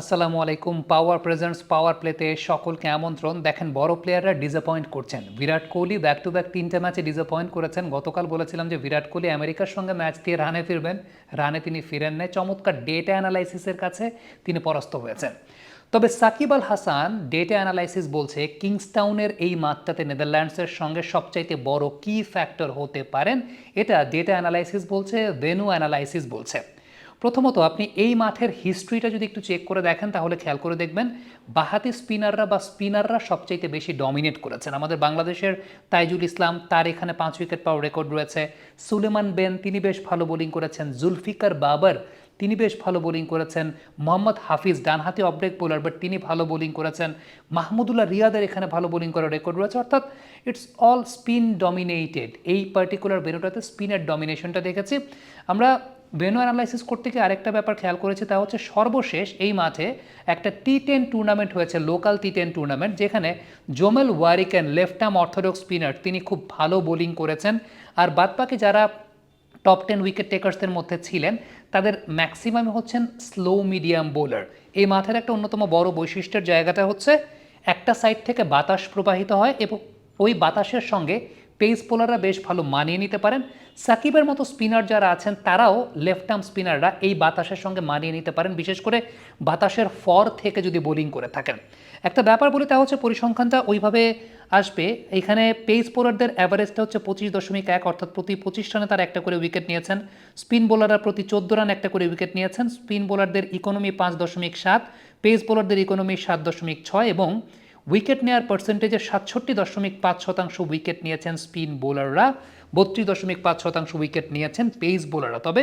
আসসালামু আলাইকুম। পাওয়ার প্রেজেন্টস পাওয়ার প্লেতে সকলকে আমন্ত্রণ। দেখেন, বড় প্লেয়াররা ডিসঅ্যাপয়েন্ট করছেন। Virat Kohli back to back তিনটে ম্যাচে ডিসঅ্যাপয়েন্ট করেছেন। গতকাল বলেছিলাম যে, বিরাট কোহলি আমেরিকার সঙ্গে ম্যাচ দিয়ে রানে ফিরবেন। রানে তিনি ফিরেন নাই। চমৎকার ডেটা অ্যানালাইসিসের কাছে তিনি পরাস্ত হয়েছেন। তবে সাকিব আল হাসান ডেটা অ্যানালাইসিস বলছে, কিংসটাউনের এই মাত্রাতে নেদারল্যান্ডসের সঙ্গে সবচাইতে বড় কি ফ্যাক্টর হতে পারেন। এটা ডেটা অ্যানালাইসিস বলছে ভেনু অ্যানালাইসিস বলছে। প্রথমত আপনি এই মাঠের হিস্ট্রিটা যদি একটু চেক করে দেখেন, তাহলে খেয়াল করে দেখবেন বাহাতি স্পিনাররা বা স্পিনাররা সবচাইতে বেশি ডমিনেট করেছেন। আমাদের বাংলাদেশের তাইজুল ইসলাম, তার এখানে পাঁচ উইকেট পাওয়ার রেকর্ড রয়েছে। সুলেমান বেন, তিনি বেশ ভালো বোলিং করেছেন। জুলফিকার বাবর, তিনি বেশ ভালো বোলিং করেছেন। মোহাম্মদ হাফিজ, ডানহাতি অফব্রেক বোলার বাট তিনি ভালো বোলিং করেছেন। মাহমুদুল্লাহ রিয়াদের এখানে ভালো বোলিং করার রেকর্ড রয়েছে। অর্থাৎ ইটস অল স্পিন ডমিনেটেড এই পার্টিকুলার বেনুটাতে স্পিনের ডমিনেশনটা দেখেছি। আমরা ভেনু অ্যানালাইসিস করতে গিয়ে আরেকটা ব্যাপার খেয়াল করেছি, তা হচ্ছে সর্বশেষ এই মাঠে একটা টি টেন টুর্নামেন্ট হয়েছে লোকাল টি টেন টুর্নামেন্ট যেখানে Jomel Warrican left arm orthodox spinner তিনি খুব ভালো বোলিং করেছেন। আর বাদবাকি যারা টপ টেন উইকেট টেকার্সদের মধ্যে ছিলেন, তাদের ম্যাক্সিমাম হচ্ছেন স্লো মিডিয়াম বোলার এই মাঠের একটা অন্যতম বড় বৈশিষ্ট্যের জায়গাটা হচ্ছে, একটা সাইড থেকে বাতাস প্রবাহিত হয় এবং ওই বাতাসের সঙ্গে পেস বোলাররা বেশ ভালো মানিয়ে নিতে পারেন। সাকিবের মতো স্পিনার যারা আছেন, তারাও লেফট আর্ম স্পিনাররা এই বাতাসের সঙ্গে মানিয়ে নিতে পারেন, বিশেষ করে বাতাসের ফর থেকে যদি বোলিং করে থাকেন। একটা ব্যাপার বলি, তা হচ্ছে পরিসংখ্যানটা ওইভাবে আসবে। এখানে পেস বোলারদের অ্যাভারেজটা হচ্ছে পঁচিশ দশমিক এক, অর্থাৎ প্রতি পঁচিশ রানে তারা একটা করে উইকেট নিয়েছেন। স্পিন বোলাররা প্রতি চোদ্দ রান একটা করে উইকেট নিয়েছেন। স্পিন বোলারদের ইকোনমি পাঁচ দশমিক সাত পেস বোলারদের ইকোনমি সাত দশমিক ছয় এবং উইকেট নেওয়ার পার্সেন্টেজে সাতষট্টি দশমিক পাঁচ শতাংশ উইকেট নিয়েছেন স্পিন বোলাররা, বত্রিশ দশমিক পাঁচ শতাংশ উইকেট নিয়েছেন পেস বোলাররা। তবে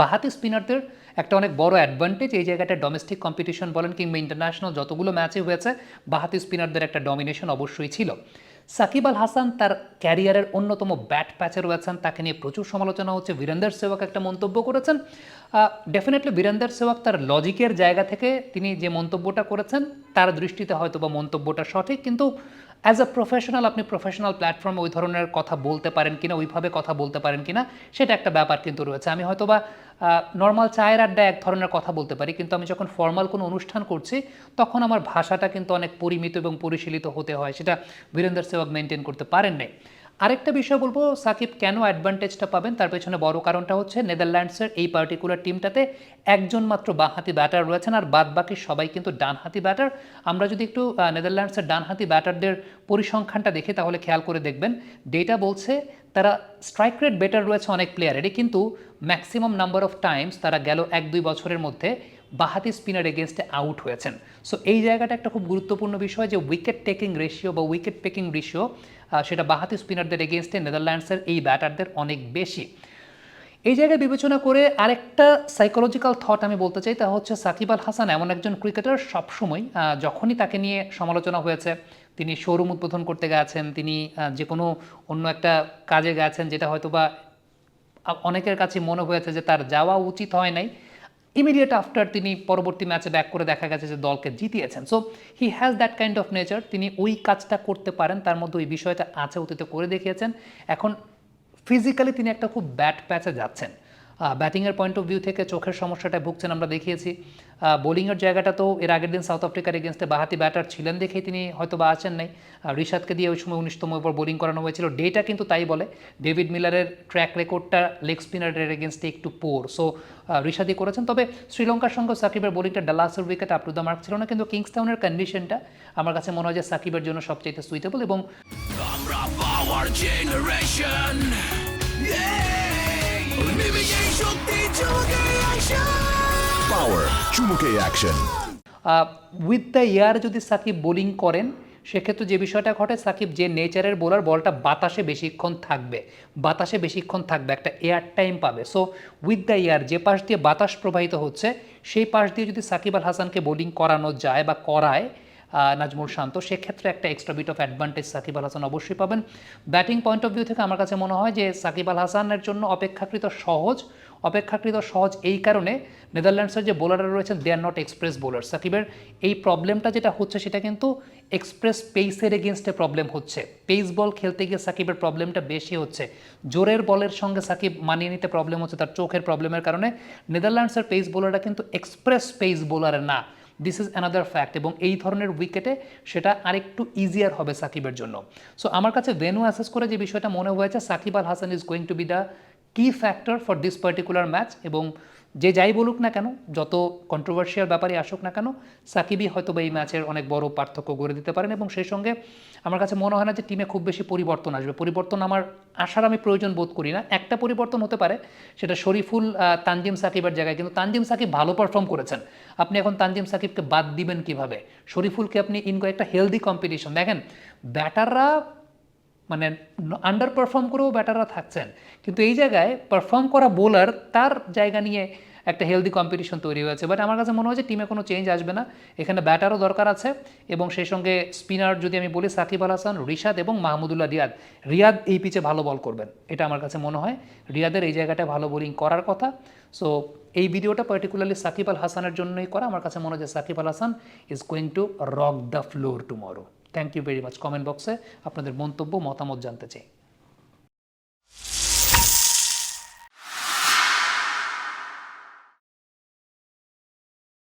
বাহাতি স্পিনারদের একটা অনেক বড় অ্যাডভান্টেজ এই জায়গাটা ডোমেস্টিক কম্পিটিশন বলেন কিংবা ইন্টারন্যাশনাল যতগুলো ম্যাচে হয়েছে, বাহাতি স্পিনারদের একটা ডমিনেশন অবশ্যই ছিল। সাকিব আল হাসান তার ক্যারিয়ারের অন্যতম ব্যাট প্যাচে রয়েছেন তাকে নিয়ে প্রচুর সমালোচনা হচ্ছে। বীরেন্দর সেবক একটা মন্তব্য করেছেন। ডেফিনেটলি বীরেন্দর সেবক তার লজিকের জায়গা থেকে তিনি যে মন্তব্যটা করেছেন, তার দৃষ্টিতে হয়তো বা মন্তব্যটা সঠিক, কিন্তু অ্যাজ আ প্রফেশনাল আপনি প্রফেশনাল প্ল্যাটফর্মে ওই ধরনের কথা বলতে পারেন কিনা, ওইভাবে কথা বলতে পারেন কিনা, সেটা একটা ব্যাপার কিন্তু রয়েছে। আমি হয়তো বা নর্মাল চায়ের আড্ডায় এক ধরনের কথা বলতে পারি, কিন্তু আমি যখন ফর্মাল কোনো অনুষ্ঠান করছি, তখন আমার ভাষাটা কিন্তু অনেক পরিমিত এবং পরিশীলিত হতে হয়, সেটা বীরেন্দ্র সেবক মেনটেন করতে পারেন নাই। আরেকটা বিষয় বলব, সাকিব কেন অ্যাডভান্টেজটা পাবেন? তার পেছনে বড় কারণটা হচ্ছে, নেদারল্যান্ডসের এই পার্টিকুলার টিমটাতে একজন মাত্র বাঁহাতি ব্যাটার রয়েছেন, আর বাদ বাকি সবাই কিন্তু ডানহাতি ব্যাটার আমরা যদি একটু নেদারল্যান্ডসের ডানহাতি ব্যাটারদের পরিসংখ্যানটা দেখি, তাহলে খেয়াল করে দেখবেন ডেটা বলছে তারা স্ট্রাইক রেট বেটার রয়েছে অনেক প্লেয়ারেরই কিন্তু ম্যাক্সিমাম নাম্বার অফ টাইমস তারা গেল এক দুই বছরের মধ্যে। বাহাতি স্পিনার এগেনস্টে আউট হয়েছেন। সো এই জায়গাটা একটা খুব গুরুত্বপূর্ণ বিষয় যে উইকেট টেকিং রেশিও বা উইকেট টেকিং রেশিও সেটা বাহাতি স্পিনারদের এগেনস্টে নেদারল্যান্ডসের এই ব্যাটারদের অনেক বেশি। এই জায়গায় বিবেচনা করে আরেকটা সাইকোলজিক্যাল থট আমি বলতে চাই, তা হচ্ছে সাকিব আল হাসান এমন একজন ক্রিকেটার সবসময় যখনই তাকে নিয়ে সমালোচনা হয়েছে, তিনি শোরুম উদ্বোধন করতে গেছেন, তিনি যে কোনো অন্য একটা কাজে গেছেন, যেটা হয়তো বা অনেকের কাছে মনে হয়েছে যে তার যাওয়া উচিত হয় নাই ইমিডিয়েট আফটার তিনি পরবর্তী ম্যাচে ব্যাক করে দেখা গেছে যে দলকে জিতিয়েছেন। So he has that kind of nature তিনি ওই কাজটা করতে পারেন, তার মধ্যে ওই বিষয়টা আছে, অতীতে করে দেখিয়েছেন। এখন ফিজিক্যালি তিনি একটা খুব ব্যাট প্যাচে যাচ্ছেন। ব্যাটিংয়ের পয়েন্ট অফ ভিউ থেকে চোখের সমস্যাটা ভুগছেন আমরা দেখিয়েছি। বোলিংয়ের জায়গাটা তো এর আগের দিন সাউথ আফ্রিকার এগেনস্টে বাহাতি ব্যাটার ছিলেন দেখেই তিনি হয়তো বা আছেন নাই। ঋষাদকে দিয়ে ওই সময় উনিশতম ওভার বোলিং করানো হয়েছিল। ডেটা কিন্তু তাই বলে ডেভিড মিলারের ট্র্যাক রেকর্ডটা লেগ স্পিনারের এগেনস্টে একটু পোর সো ঋষাদি করেছেন। তবে শ্রীলঙ্কার সঙ্গে সাকিবের বোলিংটা ডালাসের wicket up to the mark ছিল না। কিন্তু কিংসটাউনের কন্ডিশনটা আমার কাছে মনে হয় যে সাকিবের জন্য সবচেয়ে সুইটেবল এবং আমরা power generation with the air যদি সাকিব বোলিং করেন, সেক্ষেত্রে যে বিষয়টা ঘটে, সাকিব যে নেচারের বোলার বলটা বাতাসে বেশিক্ষণ থাকবে, বাতাসে বেশিক্ষণ থাকবে, একটা এয়ার টাইম পাবে। সো উইথ দ্য ইয়ার যে পাশ দিয়ে বাতাস প্রবাহিত হচ্ছে, সেই পাশ দিয়ে যদি সাকিব আল হাসানকে বোলিং করানো যায় বা করায় নাজমুল শান্ত। সেক্ষেত্রে একটা extra bit of advantage Shakib Al Hasan অবশ্যই পাবেন। ব্যাটিং পয়েন্ট অফ ভিউ থেকে আমার কাছে মনে হয় যে সাকিব আল হাসানের জন্য অপেক্ষাকৃত সহজ অপেক্ষাকৃত সহজ এই কারণে নেদারল্যান্ডসের যে বোলাররা রয়েছেন they are not express bowler সাকিবের এই প্রবলেমটা যেটা হচ্ছে, সেটা কিন্তু এক্সপ্রেস পেসের এগেনস্টে প্রবলেম হচ্ছে। পেস বল খেলতে গিয়ে সাকিবের প্রবলেমটা বেশি হচ্ছে। জোরের বলের সঙ্গে সাকিব মানিয়ে নিতে প্রবলেম হচ্ছে, তার চোখের প্রবলেমের কারণে। নেদারল্যান্ডসের পেস বোলাররা কিন্তু এক্সপ্রেস পেস বোলার না। দিস ইজ অ্যানাদার ফ্যাক্ট এবং এই ধরনের উইকেটে সেটা আরেকটু ইজিয়ার হবে সাকিবের জন্য। সো আমার কাছে ভেনু অ্যাসেস করে যে বিষয়টা মনে হয়েছে, Shakib Al Hasan is going to be the key factor for this particular match এবং যে যাই বলুক না কেন, যত কন্ট্রোভার্সিয়াল ব্যাপারে আসুক না কেন, সাকিবই হয়তো এই ম্যাচের অনেক বড় পার্থক্য গড়ে দিতে পারেন এবং সেই সঙ্গে আমার কাছে মনে হয় না যে টিমে খুব বেশি পরিবর্তন আসবে। পরিবর্তন আমার আসার আমি প্রয়োজন বোধ করি না। একটা পরিবর্তন হতে পারে, সেটা শরীফুল তানজিম সাকিবের জায়গায়। কিন্তু তানজিম সাকিব ভালো পারফর্ম করেছেন। আপনি এখন তানজিম সাকিবকে বাদ দিবেন কীভাবে? শরীফুলকে আপনি ইন একটা হেলদি কম্পিটিশন দেখেন ব্যাটাররা মানে আন্ডার পারফর্ম করেও ব্যাটাররা থাকছেন। কিন্তু এই জায়গায় পারফর্ম করা বোলার তার জায়গা নিয়ে একটা হেলদি কম্পিটিশন তৈরি হয়েছে। বাট আমার কাছে মনে হয় যে টিমে কোনো চেঞ্জ আসবে না। এখানে ব্যাটারও দরকার আছে এবং সেই সঙ্গে স্পিনার যদি আমি বলি, সাকিব আল হাসান, রিশাদ এবং মাহমুদুল্লাহ রিয়াদ। রিয়াদ এই পিচে ভালো বল করবেন, এটা আমার কাছে মনে হয়। রিয়াদের এই জায়গাটা ভালো বোলিং করার কথা। সো এই ভিডিওটা পার্টিকুলারলি সাকিব আল হাসানের জন্যই করা। আমার কাছে মনে হয় যে Shakib Al Hasan is going to rock the floor tomorrow thank you very much comment বক্সে আপনাদের মন্তব্য মতামত জানতে চাই।